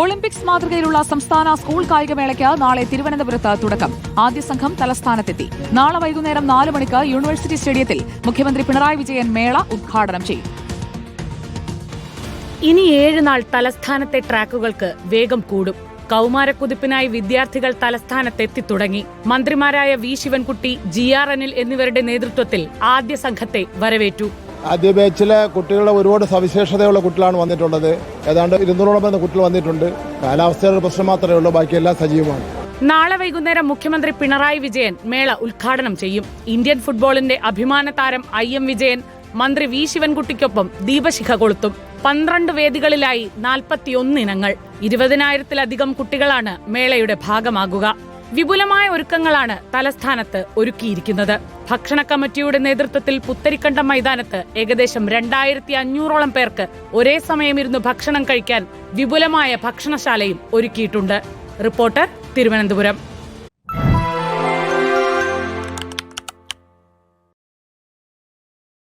Olympics മാതൃകയിലുള്ള സംസ്ഥാന school കായികമേളയ്ക്ക് നാളെ തിരുവനന്തപുരത്ത് തുടക്കം. ആദ്യ സംഘം തലസ്ഥാനത്തെത്തി. നാളെ വൈകുന്നേരം നാല് മണിക്ക് യൂണിവേഴ്സിറ്റി സ്റ്റേഡിയത്തിൽ മുഖ്യമന്ത്രി പിണറായി വിജയൻ മേള ഉദ്ഘാടനം ചെയ്യും. ഇനി ഏഴ് നാൾ തലസ്ഥാനത്തെ ട്രാക്കുകൾക്ക് വേഗം കൂടും. കൗമാരക്കുതിപ്പിനായി വിദ്യാർത്ഥികൾ തലസ്ഥാനത്തെത്തി തുടങ്ങി. മന്ത്രിമാരായ V Sivankutty G R Anil എന്നിവരുടെ നേതൃത്വത്തിൽ ആദ്യ സംഘത്തെ വരവേറ്റു. ആദ്യ ബാച്ചിലെ കുട്ടികളുടെ ഒരുപാട് സവിശേഷതയുള്ള കുട്ടികളാണ് വന്നിട്ടുള്ളത്. ഏതാണ്ട് ഇരുന്നൂറോളം എന്ന കുട്ടികൾ വന്നിട്ടുണ്ട്. കാലാവസ്ഥയുടെ പ്രശ്നം മാത്രമേ ഉള്ളൂ. ബാക്കിയെല്ലാം സജീവമാണ്. നാളെ വൈകുന്നേരം മുഖ്യമന്ത്രി പിണറായി വിജയൻ മേള ഉദ്ഘാടനം ചെയ്യും. ഇന്ത്യൻ ഫുട്ബോളിന്റെ അഭിമാന താരം ഐ എം വിജയൻ മന്ത്രി വി ശിവൻകുട്ടിക്കൊപ്പം ദീപശിഖ കൊളുത്തും. പന്ത്രണ്ട് വേദികളിലായി നാൽപ്പത്തിയൊന്ന് ഇനങ്ങൾ. ഇരുപതിനായിരത്തിലധികം കുട്ടികളാണ് മേളയുടെ ഭാഗമാകുക. വിപുലമായ ഒരുക്കങ്ങളാണ് തലസ്ഥാനത്ത് ഒരുക്കിയിരിക്കുന്നത്. ഭക്ഷണ കമ്മിറ്റിയുടെ നേതൃത്വത്തിൽ പുത്തരിക്കണ്ടം മൈതാനത്ത് ഏകദേശം രണ്ടായിരത്തി അഞ്ഞൂറോളം പേർക്ക് ഒരേ സമയം ഇരുന്ന് ഭക്ഷണം കഴിക്കാൻ വിപുലമായ ഭക്ഷണശാലയും ഒരുക്കിയിട്ടുണ്ട്. റിപ്പോർട്ടർ തിരുവനന്തപുരം.